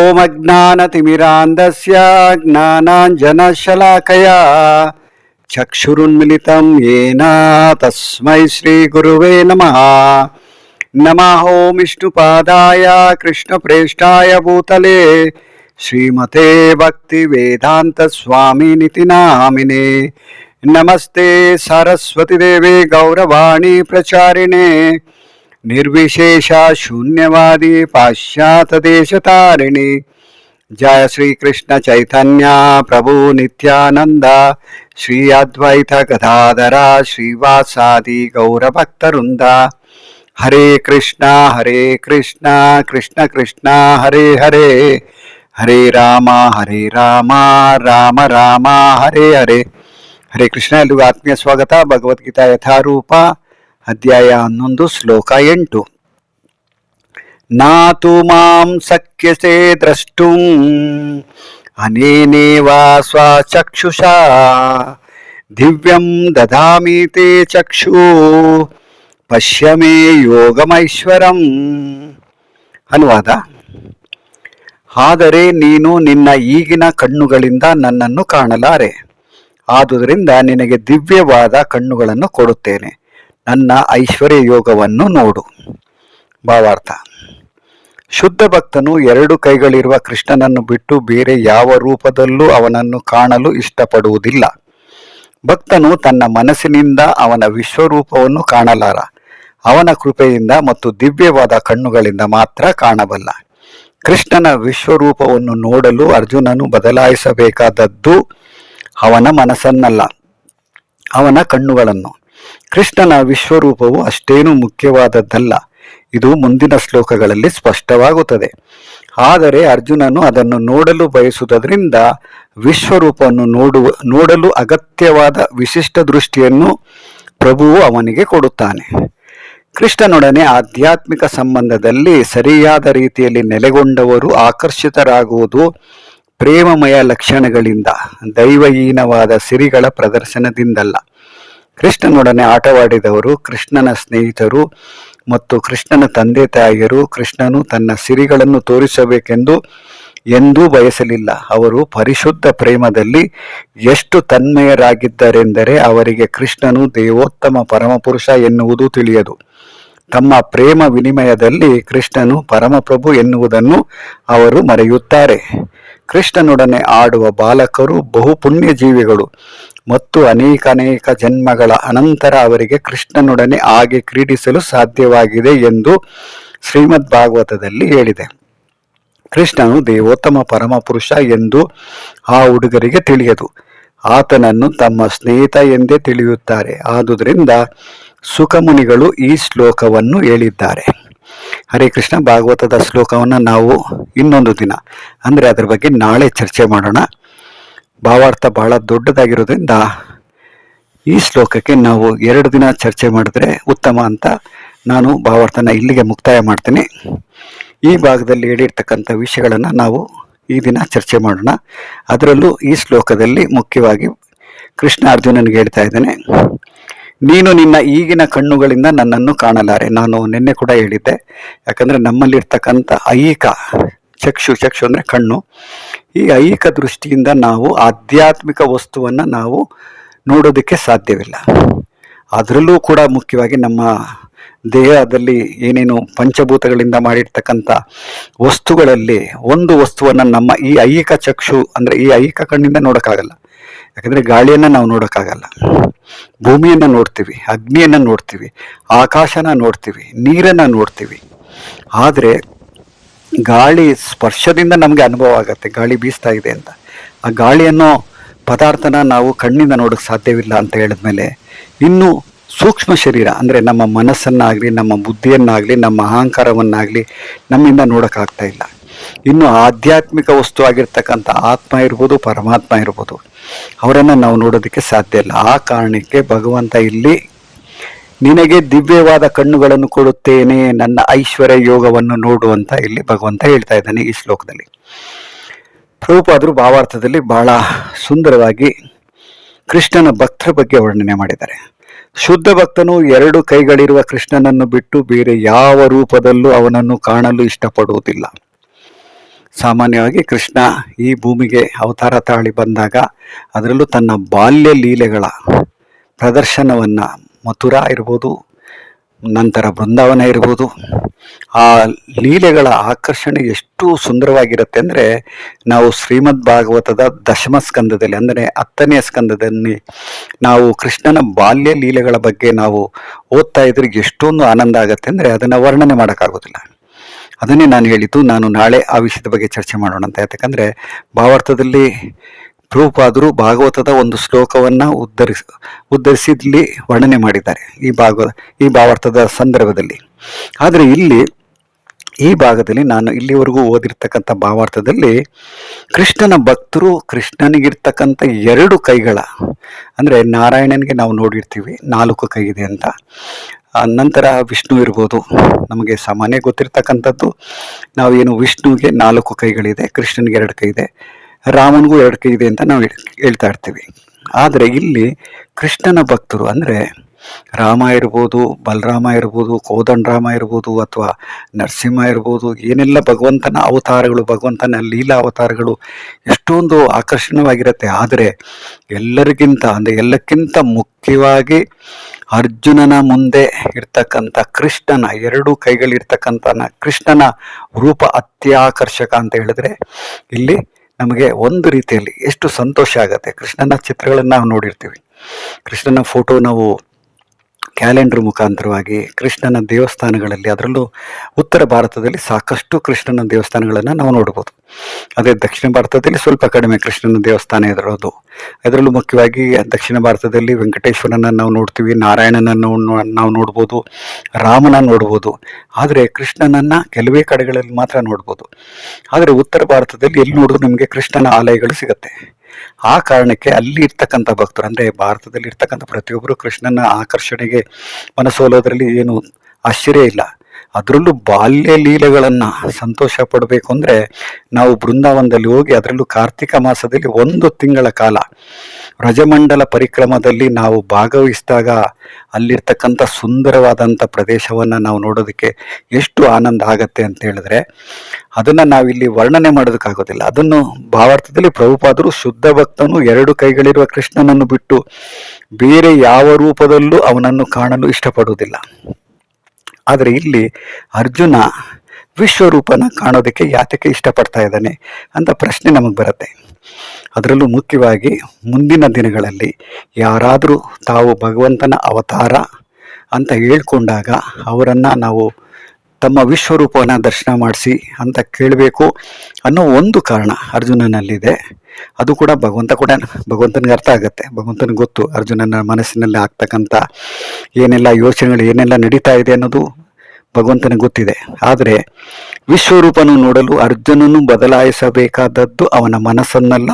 ॐ अज्ञानतिमिरान्धस्य ज्ञानाञ्जनशलाकया चक्षुरुन्मिलितं येन तस्मै श्रीगुरुवे नमः नमः ॐ विष्णुपादाय कृष्णप्रेष्ठाय भूतले श्रीमते भक्तिवेदान्तस्वामिनिति नामिने नमस्ते सरस्वतीदेवे गौरवाणी प्रचारिणे निर्विशेष शून्यवादी पाश्चात देश तारिणी जय श्री कृष्ण चैतन्य प्रभु नित्यानंद श्री अद्वैत गदाधरा श्रीवासादि गौरभक्तवृंद हरे कृष्ण हरे कृष्ण कृष्ण कृष्ण हरे हरे ಹರೇ ರಾಮ ಹರೇ ರಾಮ ರಾಮ ರಾಮ ಹರೇ ಹರೇ ಹರೇ ಕೃಷ್ಣ ಎಲ್ರಿಗೂ ಆತ್ಮೀಯ ಸ್ವಾಗತ ಭಗವದ್ಗೀತಾ ಯಥಾರೂಪ ಅಧ್ಯಾಯ ಹನ್ನೊಂದು, ಶ್ಲೋಕ ಎಂಟು. ನಾತು ಮಾಂ ಸಖ್ಯಸೆ ದ್ರಷ್ಟುಂ, ಅನೇನೇವ ಸ್ವಚಕ್ಷುಷಾ, ದಿವ್ಯಂ ದದಾಮಿ ತೇ ಚಕ್ಷು ಪಶ್ಯ ಮೇ ಯೋಗಮೈಶ್ವರಂ. ಅನುವಾದ, ಆದರೆ ನೀನು ನಿನ್ನ ಈಗಿನ ಕಣ್ಣುಗಳಿಂದ ನನ್ನನ್ನು ಕಾಣಲಾರೆ. ಆದುದರಿಂದ ನಿನಗೆ ದಿವ್ಯವಾದ ಕಣ್ಣುಗಳನ್ನು ಕೊಡುತ್ತೇನೆ. ನನ್ನ ಐಶ್ವರ್ಯ ಯೋಗವನ್ನು ನೋಡು. ಭಾವಾರ್ಥ. ಶುದ್ಧ ಭಕ್ತನು ಎರಡು ಕೈಗಳಿರುವ ಕೃಷ್ಣನನ್ನು ಬಿಟ್ಟು ಬೇರೆ ಯಾವ ರೂಪದಲ್ಲೂ ಅವನನ್ನು ಕಾಣಲು ಇಷ್ಟಪಡುವುದಿಲ್ಲ. ಭಕ್ತನು ತನ್ನ ಮನಸ್ಸಿನಿಂದ ಅವನ ವಿಶ್ವರೂಪವನ್ನು ಕಾಣಲಾರ. ಅವನ ಕೃಪೆಯಿಂದ ಮತ್ತು ದಿವ್ಯವಾದ ಕಣ್ಣುಗಳಿಂದ ಮಾತ್ರ ಕಾಣಬಲ್ಲ. ಕೃಷ್ಣನ ವಿಶ್ವರೂಪವನ್ನು ನೋಡಲು ಅರ್ಜುನನು ಬದಲಾಯಿಸಬೇಕಾದದ್ದು ಅವನ ಮನಸ್ಸನ್ನಲ್ಲ. ಅವನ ಕಣ್ಣುಗಳನ್ನು. ಕೃಷ್ಣನ ವಿಶ್ವರೂಪವು ಅಷ್ಟೇನೂ ಮುಖ್ಯವಾದದ್ದಲ್ಲ. ಇದು ಮುಂದಿನ ಶ್ಲೋಕಗಳಲ್ಲಿ ಸ್ಪಷ್ಟವಾಗುತ್ತದೆ. ಆದರೆ ಅರ್ಜುನನು ಅದನ್ನು ನೋಡಲು ಬಯಸುವುದರಿಂದ ವಿಶ್ವರೂಪವನ್ನು ನೋಡುವ, ನೋಡಲು ಅಗತ್ಯವಾದ ವಿಶಿಷ್ಟ ದೃಷ್ಟಿಯನ್ನು ಪ್ರಭುವು ಅವನಿಗೆ ಕೊಡುತ್ತಾನೆ. ಕೃಷ್ಣನೊಡನೆ ಆಧ್ಯಾತ್ಮಿಕ ಸಂಬಂಧದಲ್ಲಿ ಸರಿಯಾದ ರೀತಿಯಲ್ಲಿ ನೆಲೆಗೊಂಡವರು ಆಕರ್ಷಿತರಾಗುವುದು ಪ್ರೇಮಮಯ ಲಕ್ಷಣಗಳಿಂದ, ದೈವಹೀನವಾದ ಸಿರಿಗಳ ಪ್ರದರ್ಶನದಿಂದಲ್ಲ. ಕೃಷ್ಣನೊಡನೆ ಆಟವಾಡಿದವರು, ಕೃಷ್ಣನ ಸ್ನೇಹಿತರು ಮತ್ತು ಕೃಷ್ಣನ ತಂದೆ ತಾಯಿಯರು ಕೃಷ್ಣನು ತನ್ನ ಸಿರಿಗಳನ್ನು ತೋರಿಸಬೇಕೆಂದು ಎಂದೂ ಬಯಸಲಿಲ್ಲ. ಅವರು ಪರಿಶುದ್ಧ ಪ್ರೇಮದಲ್ಲಿ ಎಷ್ಟು ತನ್ಮಯರಾಗಿದ್ದರೆಂದರೆ ಅವರಿಗೆ ಕೃಷ್ಣನು ದೇವೋತ್ತಮ ಪರಮಪುರುಷ ಎನ್ನುವುದು ತಿಳಿಯದು. ತಮ್ಮ ಪ್ರೇಮ ವಿನಿಮಯದಲ್ಲಿ ಕೃಷ್ಣನು ಪರಮಪ್ರಭು ಎನ್ನುವುದನ್ನು ಅವರು ಮರೆಯುತ್ತಾರೆ. ಕೃಷ್ಣನೊಡನೆ ಆಡುವ ಬಾಲಕರು ಬಹು ಜೀವಿಗಳು ಮತ್ತು ಅನೇಕ ಅನೇಕ ಜನ್ಮಗಳ ಅನಂತರ ಅವರಿಗೆ ಕೃಷ್ಣನೊಡನೆ ಹಾಗೆ ಕ್ರೀಡಿಸಲು ಸಾಧ್ಯವಾಗಿದೆ ಎಂದು ಶ್ರೀಮದ್ ಭಾಗವತದಲ್ಲಿ ಹೇಳಿದೆ. ಕೃಷ್ಣನು ದೇವೋತ್ತಮ ಪರಮಪುರುಷ ಎಂದು ಆ ಹುಡುಗರಿಗೆ ತಿಳಿಯದು. ಆತನನ್ನು ತಮ್ಮ ಸ್ನೇಹಿತ ಎಂದೇ ತಿಳಿಯುತ್ತಾರೆ. ಆದುದರಿಂದ ಸುಖಮುನಿಗಳು ಈ ಶ್ಲೋಕವನ್ನು ಹೇಳಿದ್ದಾರೆ. ಹರೇ ಕೃಷ್ಣ, ಭಾಗವತದ ಶ್ಲೋಕವನ್ನು ನಾವು ಇನ್ನೊಂದು ದಿನ, ಅಂದರೆ ಅದರ ಬಗ್ಗೆ ನಾಳೆ ಚರ್ಚೆ ಮಾಡೋಣ. ಭಾವಾರ್ಥ ಬಹಳ ದೊಡ್ಡದಾಗಿರೋದ್ರಿಂದ ಈ ಶ್ಲೋಕಕ್ಕೆ ನಾವು ಎರಡು ದಿನ ಚರ್ಚೆ ಮಾಡಿದ್ರೆ ಉತ್ತಮ ಅಂತ ನಾನು ಭಾವಾರ್ಥನ ಇಲ್ಲಿಗೆ ಮುಕ್ತಾಯ ಮಾಡ್ತೀನಿ. ಈ ಭಾಗದಲ್ಲಿ ಹೇಳಿರ್ತಕ್ಕಂಥ ವಿಷಯಗಳನ್ನು ನಾವು ಈ ದಿನ ಚರ್ಚೆ ಮಾಡೋಣ. ಅದರಲ್ಲೂ ಈ ಶ್ಲೋಕದಲ್ಲಿ ಮುಖ್ಯವಾಗಿ ಕೃಷ್ಣ ಅರ್ಜುನನಿಗೆ ಹೇಳ್ತಾ ಇದ್ದಾನೆ, ನೀನು ನಿನ್ನ ಈಗಿನ ಕಣ್ಣುಗಳಿಂದ ನನ್ನನ್ನು ಕಾಣಲಾರೆ. ನಾನು ನಿನ್ನೆ ಕೂಡ ಹೇಳಿದ್ದೆ. ಯಾಕಂದರೆ ನಮ್ಮಲ್ಲಿರ್ತಕ್ಕಂಥ ಐಕ ಚಕ್ಷು ಚಕ್ಷು ಅಂದರೆ ಕಣ್ಣು. ಈ ಐಹಿಕ ದೃಷ್ಟಿಯಿಂದ ನಾವು ಆಧ್ಯಾತ್ಮಿಕ ವಸ್ತುವನ್ನು ನಾವು ನೋಡೋದಕ್ಕೆ ಸಾಧ್ಯವಿಲ್ಲ. ಅದರಲ್ಲೂ ಕೂಡ ಮುಖ್ಯವಾಗಿ ನಮ್ಮ ದೇಹದಲ್ಲಿ ಏನೇನು ಪಂಚಭೂತಗಳಿಂದ ಮಾಡಿರ್ತಕ್ಕಂಥ ವಸ್ತುಗಳಲ್ಲಿ ಒಂದು ವಸ್ತುವನ್ನು ನಮ್ಮ ಈ ಐಹಿಕ ಚಕ್ಷು ಅಂದರೆ ಈ ಐಹಿಕ ಕಣ್ಣಿಂದ ನೋಡೋಕ್ಕಾಗಲ್ಲ. ಯಾಕಂದರೆ ಗಾಳಿಯನ್ನು ನಾವು ನೋಡೋಕ್ಕಾಗಲ್ಲ. ಭೂಮಿಯನ್ನು ನೋಡ್ತೀವಿ, ಅಗ್ನಿಯನ್ನು ನೋಡ್ತೀವಿ, ಆಕಾಶನ ನೋಡ್ತೀವಿ, ನೀರನ್ನು ನೋಡ್ತೀವಿ. ಆದರೆ ಗಾಳಿ ಸ್ಪರ್ಶದಿಂದ ನಮಗೆ ಅನುಭವ ಆಗುತ್ತೆ, ಗಾಳಿ ಬೀಸ್ತಾ ಇದೆ ಅಂತ. ಆ ಗಾಳಿಯನ್ನು ಪದಾರ್ಥನ ನಾವು ಕಣ್ಣಿಂದ ನೋಡೋಕ್ಕೆ ಸಾಧ್ಯವಿಲ್ಲ ಅಂತ ಹೇಳಿದ್ಮೇಲೆ ಇನ್ನು ಸೂಕ್ಷ್ಮ ಶರೀರ ಅಂದರೆ ನಮ್ಮ ಮನಸ್ಸನ್ನಾಗಲಿ, ನಮ್ಮ ಬುದ್ಧಿಯನ್ನಾಗಲಿ, ನಮ್ಮ ಅಹಂಕಾರವನ್ನಾಗಲಿ ನಮ್ಮಿಂದ ನೋಡೋಕ್ಕಾಗ್ತಾ ಇಲ್ಲ. ಇನ್ನು ಆಧ್ಯಾತ್ಮಿಕ ವಸ್ತು ಆಗಿರ್ತಕ್ಕಂಥ ಆತ್ಮ ಇರ್ಬೋದು, ಪರಮಾತ್ಮ ಇರ್ಬೋದು, ಅವರನ್ನು ನಾವು ನೋಡೋದಕ್ಕೆ ಸಾಧ್ಯ ಇಲ್ಲ. ಆ ಕಾರಣಕ್ಕೆ ಭಗವಂತ ಇಲ್ಲಿ ನಿನಗೆ ದಿವ್ಯವಾದ ಕಣ್ಣುಗಳನ್ನು ಕೊಡುತ್ತೇನೆ. ನನ್ನ ಐಶ್ವರ್ಯ ಯೋಗವನ್ನು ನೋಡು ಅಂತ ಇಲ್ಲಿ ಭಗವಂತ ಹೇಳ್ತಾ ಇದ್ದಾನೆ ಈ ಶ್ಲೋಕದಲ್ಲಿ. ಪ್ರಭುಪಾದರು ಭಾವಾರ್ಥದಲ್ಲಿ ಬಹಳ ಸುಂದರವಾಗಿ ಕೃಷ್ಣನ ಭಕ್ತರ ಬಗ್ಗೆ ವರ್ಣನೆ ಮಾಡಿದ್ದಾರೆ. ಶುದ್ಧ ಭಕ್ತನು ಎರಡು ಕೈಗಳಿರುವ ಕೃಷ್ಣನನ್ನು ಬಿಟ್ಟು ಬೇರೆ ಯಾವ ರೂಪದಲ್ಲೂ ಅವನನ್ನು ಕಾಣಲು ಇಷ್ಟಪಡುವುದಿಲ್ಲ. ಸಾಮಾನ್ಯವಾಗಿ ಕೃಷ್ಣ ಈ ಭೂಮಿಗೆ ಅವತಾರ ತಾಳಿ ಬಂದಾಗ ಅದರಲ್ಲೂ ತನ್ನ ಬಾಲ್ಯ ಲೀಲೆಗಳ ಪ್ರದರ್ಶನವನ್ನು ಮಥುರಾ ಇರ್ಬೋದು, ನಂತರ ಬೃಂದಾವನ ಇರ್ಬೋದು. ಆ ಲೀಲೆಗಳ ಆಕರ್ಷಣೆ ಎಷ್ಟು ಸುಂದರವಾಗಿರುತ್ತೆ ಅಂದರೆ, ನಾವು ಶ್ರೀಮದ್ ಭಾಗವತದ ದಶಮ ಸ್ಕಂದದಲ್ಲಿ ಅಂದರೆ ಹತ್ತನೆಯ ಸ್ಕಂದದಲ್ಲಿ ನಾವು ಕೃಷ್ಣನ ಬಾಲ್ಯ ಲೀಲೆಗಳ ಬಗ್ಗೆ ನಾವು ಓದ್ತಾ ಇದ್ರೆ ಎಷ್ಟೊಂದು ಆನಂದ ಆಗುತ್ತೆ ಅಂದರೆ ಅದನ್ನು ವರ್ಣನೆ ಮಾಡೋಕ್ಕಾಗೋದಿಲ್ಲ. ಅದನ್ನೇ ನಾನು ಹೇಳಿದ್ದು, ನಾನು ನಾಳೆ ಆ ವಿಷಯದ ಬಗ್ಗೆ ಚರ್ಚೆ ಮಾಡೋಣ ಅಂತ ಯಾಕಂದರೆ ಭಾವಾರ್ಥದಲ್ಲಿ ಪ್ರೂಪಾದರು ಭಾಗವತದ ಒಂದು ಶ್ಲೋಕವನ್ನು ಉದ್ಧರಿಸ, ಉದ್ಧರಿಸಿದ್ಲಿ ವರ್ಣನೆ ಮಾಡಿದ್ದಾರೆ ಈ ಭಾಗ ಈ ಭಾವಾರ್ಥದ ಸಂದರ್ಭದಲ್ಲಿ. ಆದರೆ ಇಲ್ಲಿ ಈ ಭಾಗದಲ್ಲಿ ನಾನು ಇಲ್ಲಿವರೆಗೂ ಓದಿರ್ತಕ್ಕಂಥ ಭಾವಾರ್ಥದಲ್ಲಿ ಕೃಷ್ಣನ ಭಕ್ತರು ಕೃಷ್ಣನಿಗಿರ್ತಕ್ಕಂಥ ಎರಡು ಕೈಗಳ, ಅಂದರೆ ನಾರಾಯಣನಿಗೆ ನಾವು ನೋಡಿರ್ತೀವಿ, ನಾಲ್ಕು ಕೈ ಇದೆ ಅಂತ ನಂತರ ವಿಷ್ಣು ಇರ್ಬೋದು, ನಮಗೆ ಸಾಮಾನ್ಯ ಗೊತ್ತಿರ್ತಕ್ಕಂಥದ್ದು. ಏನು ವಿಷ್ಣುವಿಗೆ ನಾಲ್ಕು ಕೈಗಳಿದೆ, ಕೃಷ್ಣನಿಗೆ ಎರಡು ಕೈ ಇದೆ ರಾಮನಿಗೂ ಎರಡು ಕೈ ಇದೆ ಅಂತ ನಾವು ಹೇಳ್- ಹೇಳ್ತಾ ಇರ್ತೀವಿ. ಆದರೆ ಇಲ್ಲಿ ಕೃಷ್ಣನ ಭಕ್ತರು ಅಂದರೆ ರಾಮ ಇರ್ಬೋದು, ಬಲರಾಮ ಇರ್ಬೋದು ಕೋದಂಡರಾಮ ಇರ್ಬೋದು ಅಥವಾ ನರಸಿಂಹ ಇರ್ಬೋದು, ಏನೆಲ್ಲ ಭಗವಂತನ ಅವತಾರಗಳು, ಭಗವಂತನ ಲೀಲಾ ಅವತಾರಗಳು ಎಷ್ಟೊಂದು ಆಕರ್ಷಣವಾಗಿರುತ್ತೆ. ಆದರೆ ಎಲ್ಲರಿಗಿಂತ ಅಂದರೆ ಎಲ್ಲಕ್ಕಿಂತ ಮುಖ್ಯವಾಗಿ ಅರ್ಜುನನ ಮುಂದೆ ಇರ್ತಕ್ಕಂಥ ಕೃಷ್ಣನ, ಎರಡು ಕೈಗಳಿರ್ತಕ್ಕಂಥ ಕೃಷ್ಣನ ರೂಪ ಅತ್ಯಾಕರ್ಷಕ ಅಂತ ಹೇಳಿದ್ರೆ ಇಲ್ಲಿ ನಮಗೆ ಒಂದು ರೀತಿಯಲ್ಲಿ ಎಷ್ಟು ಸಂತೋಷ ಆಗುತ್ತೆ ಕೃಷ್ಣನ ಚಿತ್ರಗಳನ್ನು ನಾವು ನೋಡಿರ್ತೀವಿ. ಕೃಷ್ಣನ ಫೋಟೋ ನಾವು ಕ್ಯಾಲೆಂಡರ್ ಮುಖಾಂತರವಾಗಿ ಕೃಷ್ಣನ ದೇವಸ್ಥಾನಗಳಲ್ಲಿ, ಅದರಲ್ಲೂ ಉತ್ತರ ಭಾರತದಲ್ಲಿ ಸಾಕಷ್ಟು ಕೃಷ್ಣನ ದೇವಸ್ಥಾನಗಳನ್ನು ನಾವು ನೋಡ್ಬೋದು. ಅದೇ ದಕ್ಷಿಣ ಭಾರತದಲ್ಲಿ ಸ್ವಲ್ಪ ಕಡಿಮೆ ಕೃಷ್ಣನ ದೇವಸ್ಥಾನ ಇರೋದು. ಅದರಲ್ಲೂ ಮುಖ್ಯವಾಗಿ ದಕ್ಷಿಣ ಭಾರತದಲ್ಲಿ ವೆಂಕಟೇಶ್ವರನ ನಾವು ನೋಡ್ತೀವಿ, ನಾರಾಯಣನನ್ನು ನಾವು ನೋಡ್ಬೋದು, ರಾಮನ ನೋಡ್ಬೋದು. ಆದರೆ ಕೃಷ್ಣನನ್ನು ಕೆಲವೇ ಕಡೆಗಳಲ್ಲಿ ಮಾತ್ರ ನೋಡ್ಬೋದು. ಆದರೆ ಉತ್ತರ ಭಾರತದಲ್ಲಿ ಎಲ್ಲಿ ನೋಡಿದ್ರು ನಮಗೆ ಕೃಷ್ಣನ ಆಲಯಗಳು ಸಿಗುತ್ತೆ. ಆ ಕಾರಣಕ್ಕೆ ಅಲ್ಲಿ ಇರ್ತಕ್ಕಂಥ ಭಕ್ತರು, ಅಂದರೆ ಭಾರತದಲ್ಲಿ ಇರ್ತಕ್ಕಂಥ ಪ್ರತಿಯೊಬ್ಬರು ಕೃಷ್ಣನ ಆಕರ್ಷಣೆಗೆ ಮನಸೋಲೋದ್ರಲ್ಲಿ ಏನು ಆಶ್ಚರ್ಯ ಇಲ್ಲ. ಅದರಲ್ಲೂ ಬಾಲ್ಯ ಲೀಲೆಗಳನ್ನು ಸಂತೋಷ ಪಡಬೇಕು ಅಂದರೆ ನಾವು ಬೃಂದಾವನದಲ್ಲಿ ಹೋಗಿ ಅದರಲ್ಲೂ ಕಾರ್ತಿಕ ಮಾಸದಲ್ಲಿ ಒಂದು ತಿಂಗಳ ಕಾಲ ರಜಮಂಡಲ ಪರಿಕ್ರಮದಲ್ಲಿ ನಾವು ಭಾಗವಹಿಸಿದಾಗ ಅಲ್ಲಿರ್ತಕ್ಕಂಥ ಸುಂದರವಾದಂಥ ಪ್ರದೇಶವನ್ನು ನಾವು ನೋಡೋದಕ್ಕೆ ಎಷ್ಟು ಆನಂದ ಆಗತ್ತೆ ಅಂತ ಹೇಳಿದ್ರೆ ಅದನ್ನು ನಾವಿಲ್ಲಿ ವರ್ಣನೆ ಮಾಡೋದಕ್ಕಾಗೋದಿಲ್ಲ. ಅದನ್ನು ಭಾವಾರ್ಥದಲ್ಲಿ ಪ್ರಭುಪಾದರು ಶುದ್ಧ ಭಕ್ತನು ಎರಡು ಕೈಗಳಿರುವ ಕೃಷ್ಣನನ್ನು ಬಿಟ್ಟು ಬೇರೆ ಯಾವ ರೂಪದಲ್ಲೂ ಅವನನ್ನು ಕಾಣಲು ಇಷ್ಟಪಡುವುದಿಲ್ಲ. ಆದರೆ ಇಲ್ಲಿ ಅರ್ಜುನ ವಿಶ್ವರೂಪನ ಕಾಣೋದಕ್ಕೆ ಯಾತಕ್ಕೆ ಇಷ್ಟಪಡ್ತಾ ಇದ್ದಾನೆ ಅಂತ ಪ್ರಶ್ನೆ ನಮಗೆ ಬರುತ್ತೆ. ಅದರಲ್ಲೂ ಮುಖ್ಯವಾಗಿ ಮುಂದಿನ ದಿನಗಳಲ್ಲಿ ಯಾರಾದರೂ ತಾವು ಭಗವಂತನ ಅವತಾರ ಅಂತ ಹೇಳ್ಕೊಂಡಾಗ ಅವರನ್ನು ನಾವು ತಮ್ಮ ವಿಶ್ವರೂಪವನ್ನು ದರ್ಶನ ಮಾಡಿಸಿ ಅಂತ ಕೇಳಬೇಕು ಅನ್ನೋ ಒಂದು ಕಾರಣ ಅರ್ಜುನನಲ್ಲಿದೆ. ಅದು ಕೂಡ ಭಗವಂತ ಕೂಡ ಭಗವಂತನಿಗೆ ಅರ್ಥ ಆಗುತ್ತೆ. ಭಗವಂತನಿಗೆ ಗೊತ್ತು ಅರ್ಜುನನ ಮನಸ್ಸಿನಲ್ಲಿ ಆಗ್ತಕ್ಕಂಥ ಏನೆಲ್ಲ ಯೋಚನೆಗಳು ಏನೆಲ್ಲ ನಡೀತಾ ಇದೆ ಅನ್ನೋದು ಭಗವಂತನಿಗೆ ಗೊತ್ತಿದೆ. ಆದರೆ ವಿಶ್ವರೂಪನು ನೋಡಲು ಅರ್ಜುನನು ಬದಲಾಯಿಸಬೇಕಾದದ್ದು ಅವನ ಮನಸ್ಸನ್ನಲ್ಲ,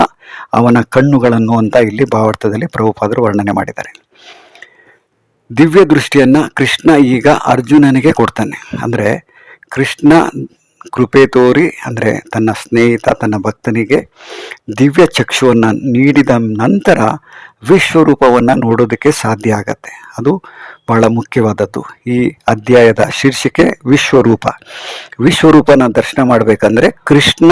ಅವನ ಕಣ್ಣುಗಳನ್ನು ಅಂತ ಇಲ್ಲಿ ಭಾವಾರ್ಥದಲ್ಲಿ ಪ್ರಭುಪಾದರು ವರ್ಣನೆ ಮಾಡಿದ್ದಾರೆ. ದಿವ್ಯ ದೃಷ್ಟಿಯನ್ನ ಕೃಷ್ಣ ಈಗ ಅರ್ಜುನನಿಗೆ ಕೊಡ್ತಾನೆ. ಅಂದರೆ ಕೃಷ್ಣ ಕೃಪೆ ತೋರಿ ಅಂದರೆ ತನ್ನ ಸ್ನೇಹಿತ, ತನ್ನ ಭಕ್ತನಿಗೆ ದಿವ್ಯ ಚಕ್ಷುವನ್ನು ನೀಡಿದ ನಂತರ ವಿಶ್ವರೂಪವನ್ನು ನೋಡೋದಕ್ಕೆ ಸಾಧ್ಯ ಆಗತ್ತೆ. ಅದು ಬಹಳ ಮುಖ್ಯವಾದದ್ದು. ಈ ಅಧ್ಯಾಯದ ಶೀರ್ಷಿಕೆ ವಿಶ್ವರೂಪ. ವಿಶ್ವರೂಪನ ದರ್ಶನ ಮಾಡಬೇಕಂದ್ರೆ ಕೃಷ್ಣ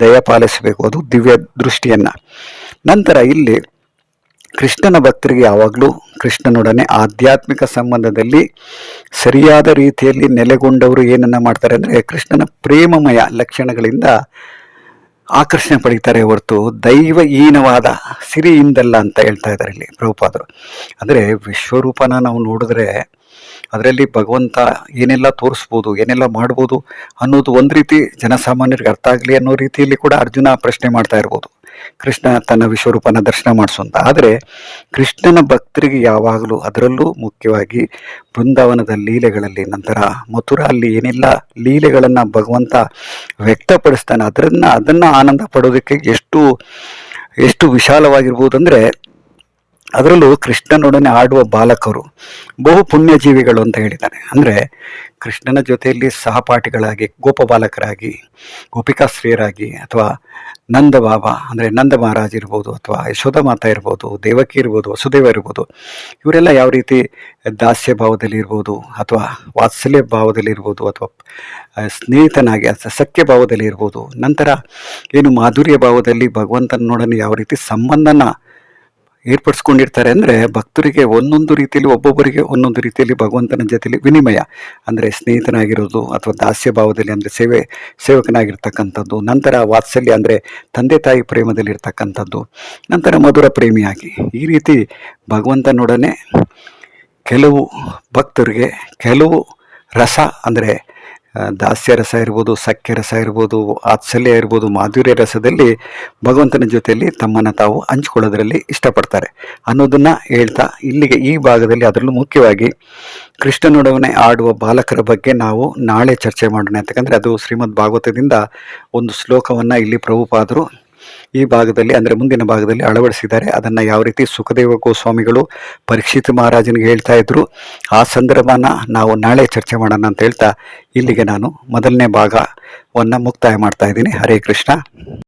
ದಯಪಾಲಿಸಬೇಕು. ಅದು ದಿವ್ಯ ದೃಷ್ಟಿಯನ್ನು. ನಂತರ ಇಲ್ಲಿ ಕೃಷ್ಣನ ಭಕ್ತರಿಗೆ ಯಾವಾಗಲೂ ಕೃಷ್ಣನೊಡನೆ ಆಧ್ಯಾತ್ಮಿಕ ಸಂಬಂಧದಲ್ಲಿ ಸರಿಯಾದ ರೀತಿಯಲ್ಲಿ ನೆಲೆಗೊಂಡವರು ಏನನ್ನ ಮಾಡ್ತಾರೆ ಅಂದರೆ ಕೃಷ್ಣನ ಪ್ರೇಮಮಯ ಲಕ್ಷಣಗಳಿಂದ ಆಕರ್ಷಣೆ ಪಡೀತಾರೆ ಹೊರತು ದೈವಹೀನವಾದ ಸಿರಿಯಿಂದಲ್ಲ ಅಂತ ಹೇಳ್ತಾ ಇದ್ದಾರೆ ಇಲ್ಲಿ ಪ್ರಭುಪಾದರು. ಅಂದರೆ ವಿಶ್ವರೂಪನ ನಾವು ನೋಡಿದ್ರೆ ಅದರಲ್ಲಿ ಭಗವಂತ ಏನೆಲ್ಲ ತೋರಿಸ್ಬೋದು, ಏನೆಲ್ಲ ಮಾಡ್ಬೋದು ಅನ್ನೋದು ಒಂದು ರೀತಿ ಜನಸಾಮಾನ್ಯರಿಗೆ ಅರ್ಥ ಆಗಲಿ ಅನ್ನೋ ರೀತಿಯಲ್ಲಿ ಕೂಡ ಅರ್ಜುನ ಪ್ರಶ್ನೆ ಮಾಡ್ತಾ ಇರ್ಬೋದು. ಕೃಷ್ಣ ತನ್ನ ವಿಶ್ವರೂಪನ ದರ್ಶನ ಮಾಡಿಸುವಂತ. ಆದರೆ ಕೃಷ್ಣನ ಭಕ್ತರಿಗೆ ಯಾವಾಗಲೂ ಅದರಲ್ಲೂ ಮುಖ್ಯವಾಗಿ ಬೃಂದಾವನದ ಲೀಲೆಗಳಲ್ಲಿ ನಂತರ ಮಥುರಾ ಅಲ್ಲಿ ಏನೆಲ್ಲ, ಲೀಲೆಗಳನ್ನು ಭಗವಂತ ವ್ಯಕ್ತಪಡಿಸ್ತಾನೆ. ಅದನ್ನ, ಅದನ್ನು ಆನಂದ ಪಡೋದಕ್ಕೆ ಎಷ್ಟು ಎಷ್ಟು ವಿಶಾಲವಾಗಿರ್ಬೋದು ಅಂದರೆ ಅದರಲ್ಲೂ ಕೃಷ್ಣನೊಡನೆ ಆಡುವ ಬಾಲಕರು ಬಹು ಪುಣ್ಯಜೀವಿಗಳು ಅಂತ ಹೇಳಿದ್ದಾರೆ. ಅಂದರೆ ಕೃಷ್ಣನ ಜೊತೆಯಲ್ಲಿ ಸಹಪಾಠಿಗಳಾಗಿ, ಗೋಪಬಾಲಕರಾಗಿ ಗೋಪಿಕಾಶ್ರೀಯರಾಗಿ ಅಥವಾ ನಂದ ಬಾಬಾ ಅಂದರೆ ನಂದ ಮಹಾರಾಜ್ ಇರ್ಬೋದು ಅಥವಾ ಯಶೋಧ ಮಾತಾ ಇರ್ಬೋದು, ದೇವಕಿ ಇರ್ಬೋದು, ವಸುದೇವ ಇರ್ಬೋದು, ಇವರೆಲ್ಲ ಯಾವ ರೀತಿ ದಾಸ್ಯ ಭಾವದಲ್ಲಿ ಇರ್ಬೋದು ಅಥವಾ ವಾತ್ಸಲ್ಯ ಭಾವದಲ್ಲಿ ಇರ್ಬೋದು ಅಥವಾ ಸ್ನೇಹಿತನಾಗಿ ಸಖ್ಯ ಭಾವದಲ್ಲಿ ಇರ್ಬೋದು, ನಂತರ ಏನು ಮಾಧುರ್ಯ ಭಾವದಲ್ಲಿ ಭಗವಂತನೊಡನೆ ಯಾವ ರೀತಿ ಸಂಬಂಧನ ಏರ್ಪಡಿಸ್ಕೊಂಡಿರ್ತಾರೆ ಅಂದರೆ ಭಕ್ತರಿಗೆ ಒಂದೊಂದು ರೀತಿಯಲ್ಲಿ, ಒಬ್ಬೊಬ್ಬರಿಗೆ ಒಂದೊಂದು ರೀತಿಯಲ್ಲಿ ಭಗವಂತನ ಜೊತೆಲಿ ವಿನಿಮಯ. ಅಂದರೆ ಸ್ನೇಹಿತನಾಗಿರೋದು ಅಥವಾ ದಾಸ್ಯ ಭಾವದಲ್ಲಿ ಅಂದರೆ ಸೇವೆ, ಸೇವಕನಾಗಿರ್ತಕ್ಕಂಥದ್ದು. ನಂತರ ವಾತ್ಸಲ್ಯ ಅಂದರೆ ತಂದೆ ತಾಯಿ ಪ್ರೇಮದಲ್ಲಿ ಇರ್ತಕ್ಕಂಥದ್ದು ನಂತರ ಮಧುರ ಪ್ರೇಮಿಯಾಗಿ. ಈ ರೀತಿ ಭಗವಂತನೊಡನೆ ಕೆಲವು ಭಕ್ತರಿಗೆ ಕೆಲವು ರಸ ಅಂದರೆ ದಾಸ್ಯ ರಸ ಇರ್ಬೋದು, ಸಖ್ಯ ರಸ ಇರ್ಬೋದು ಆತ್ಸಲ್ಯ ಇರ್ಬೋದು, ಮಾಧುರ್ಯ ರಸದಲ್ಲಿ ಭಗವಂತನ ಜೊತೆಯಲ್ಲಿ ತಮ್ಮನ್ನು ತಾವು ಹಂಚ್ಕೊಳ್ಳೋದ್ರಲ್ಲಿ ಇಷ್ಟಪಡ್ತಾರೆ. ಅನ್ನೋದನ್ನು ಹೇಳ್ತಾ ಇಲ್ಲಿಗೆ ಈ ಭಾಗದಲ್ಲಿ ಅದರಲ್ಲೂ ಮುಖ್ಯವಾಗಿ ಕೃಷ್ಣನೊಡವನೆ ಆಡುವ ಬಾಲಕರ ಬಗ್ಗೆ ನಾವು ನಾಳೆ ಚರ್ಚೆ ಮಾಡೋಣ. ಯಾಕಂದರೆ ಅದು ಶ್ರೀಮದ್ ಭಾಗವತದಿಂದ ಒಂದು ಶ್ಲೋಕವನ್ನು ಇಲ್ಲಿ ಪ್ರಭುಪಾದರು ಈ ಭಾಗದಲ್ಲಿ ಅಂದರೆ ಮುಂದಿನ ಭಾಗದಲ್ಲಿ ಅಳವಡಿಸಿದ್ದಾರೆ. ಅದನ್ನು ಯಾವ ರೀತಿ ಸುಖದೇವ ಗೋಸ್ವಾಮಿಗಳು ಪರೀಕ್ಷಿತ ಮಹಾರಾಜನಿಗೆ ಹೇಳ್ತಾ ಇದ್ರು, ಆ ಸಂದರ್ಭನ ನಾವು ನಾಳೆ ಚರ್ಚೆ ಮಾಡೋಣ ಅಂತ ಹೇಳ್ತಾ ಇಲ್ಲಿಗೆ ನಾನು ಮೊದಲನೇ ಭಾಗವನ್ನು ಮುಕ್ತಾಯ ಮಾಡ್ತಾ ಇದ್ದೀನಿ. ಹರೇ ಕೃಷ್ಣ.